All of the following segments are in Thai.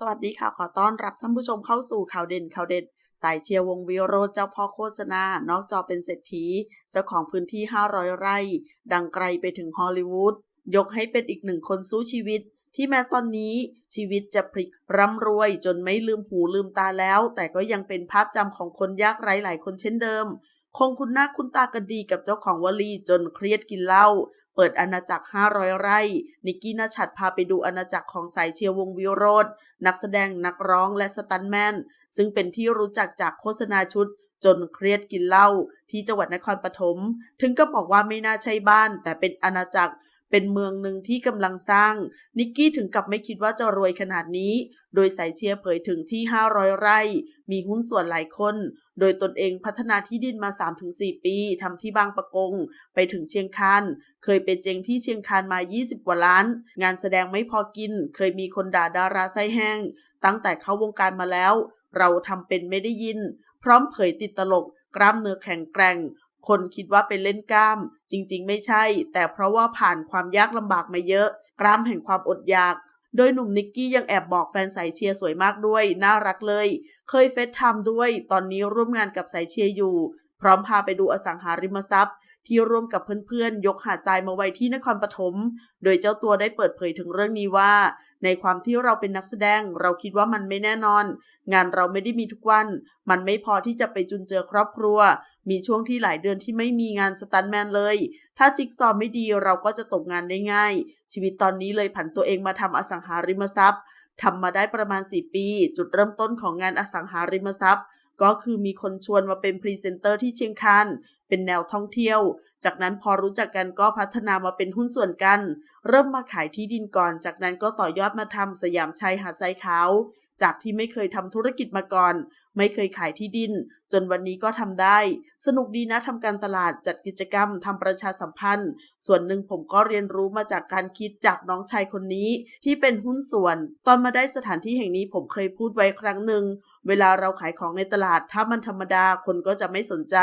สวัสดีค่ะ ขอต้อนรับท่านผู้ชมเข้าสู่ข่าวเด่นข่าวเด็ดสายเชียร์วงวิโรจเจ้าพ่อโฆษณา นอกจอเป็นเศรษฐี เจ้าของพื้นที่ 500 ไร่ ดังไกลไปถึงฮอลลีวูด ยกให้เป็นอีกหนึ่งคนสู้ชีวิต ที่แม้ตอนนี้ชีวิตจะพลิกร่ำรวยจนไม่ลืมหูลืมตาแล้ว แต่ก็ยังเป็นภาพจำของคนยากไร้หลายคนเช่นเดิม คงคุณหน้าคุณตากันดีกับเจ้าของวลีจนเครียดกินเหล้าเปิดอาณาจักร 500 ไร่ นิกกี้นาชัดพาไปดูอาณาจักรของสายเชียร์วงวิโรจนักแสดงนักร้องและสตันแมน ซึ่งเป็นที่รู้จักจากโฆษณาชุด จนเครียดกินเหล้าที่จังหวัดนครปฐม ถึงก็บอกว่าไม่น่าใช่บ้าน แต่เป็นอาณาจักร เป็นเมืองหนึ่งที่กำลังสร้าง นิกกี้ถึงกับไม่คิดว่าจะรวยขนาดนี้ โดยสายเชียร์เผยถึงที่ 500 ไร่ มีหุ้นส่วนหลายคน โดยตนเองพัฒนาที่ดินมา 3-4 ปีทำที่บางปะกง ไปถึงเชียงคาน เคยไปเจงที่เชียงคานมา 20 กว่าล้าน งานแสดงไม่พอกิน เคยมีคนด่าดาราไส้แห้ง ตั้งแต่เข้าวงการมาแล้ว เราทำเป็นไม่ได้ยิน พร้อมเผยติดตลกกล้ามเนื้อแข็งแกร่ง คนคิดว่าเป็นเล่นกล้าม จริงๆ ไม่ใช่ แต่เพราะว่าผ่านความยากลำบากมาเยอะ กล้ามแห่งความอดอยาก โดยหนุ่มนิกกี้ยังแอบบอกแฟนสายเชียร์สวยมากด้วย น่ารักเลย เคยเฟซไทม์ด้วย ตอนนี้ร่วมงานกับสายเชียร์อยู่ พร้อมพาไปดูอสังหาริมทรัพย์ ที่ร่วมกับเพื่อนๆ ยกหาดทรายมาไว้ที่นครปฐม โดยเจ้าตัวได้เปิดเผยถึงเรื่องนี้ว่า ในความที่เราเป็นนักแสดง เราคิดว่ามันไม่แน่นอน งานเราไม่ได้มีทุกวัน มันไม่พอที่จะไปจุนเจือครอบครัว มีช่วงที่หลายเดือนที่ไม่มีงานสตันแมนเลย ถ้าจิ๊กซอว์ไม่ดีเราก็จะตกงานได้ง่าย ชีวิตตอนนี้เลยผันตัวเองมาทำอสังหาริมทรัพย์ทำมาได้ประมาณ 4 ปี จุดเริ่มต้นของงานอสังหาริมทรัพย์ ก็คือมีคนชวนมาเป็นพรีเซนเตอร์ที่เชียงคานเป็นแนวท่องเที่ยว จากนั้นพอรู้จักกันก็พัฒนามาเป็นหุ้นส่วนกัน เริ่มมาขายที่ดินก่อน จากนั้นก็ต่อยอดมาทำสยามชัยหาดทรายขาว จากที่ไม่เคยทำธุรกิจมาก่อน ไม่เคยขายที่ดิน จนวันนี้ก็ทำได้ สนุกดีนะทำการตลาดจัดกิจกรรมทำประชาสัมพันธ์ ส่วนหนึ่งผมก็เรียนรู้มาจากการคิดจากน้องชายคนนี้ ที่เป็นหุ้นส่วน ตอนมาได้สถานที่แห่งนี้ผมเคยพูดไว้ครั้งหนึ่งเวลาเราขายของในตลาดถ้ามันธรรมดาคนก็จะไม่สนใจ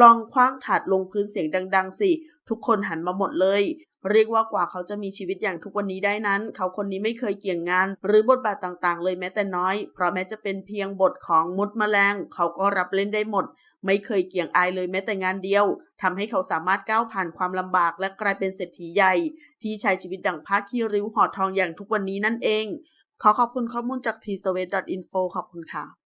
ลองคว้างถาดลงพื้นเสียงดัง ๆ สิ ทุกคนหันมาหมดเลย เรียกว่ากว่าเขาจะมีชีวิตอย่างทุกวันนี้ได้นั้น เขาคนนี้ไม่เคยเกี่ยงงาน หรือบทบาทต่างๆ เลยแม้แต่น้อย เพราะแม้จะเป็นเพียงบทของมดแมลง เขาก็รับเล่นได้หมด ไม่เคยเกี่ยงอายเลยแม้แต่งานเดียวทำให้เขาสามารถก้าวผ่านความลำบาก และกลายเป็นเศรษฐีใหญ่ ที่ใช้ชีวิตดั่งผ้าคีริ้วห่อทองอย่างทุกวันนี้นั่นเอง ขอขอบคุณข้อมูลจาก t s w e t i n f o ขอบคุณค่ะ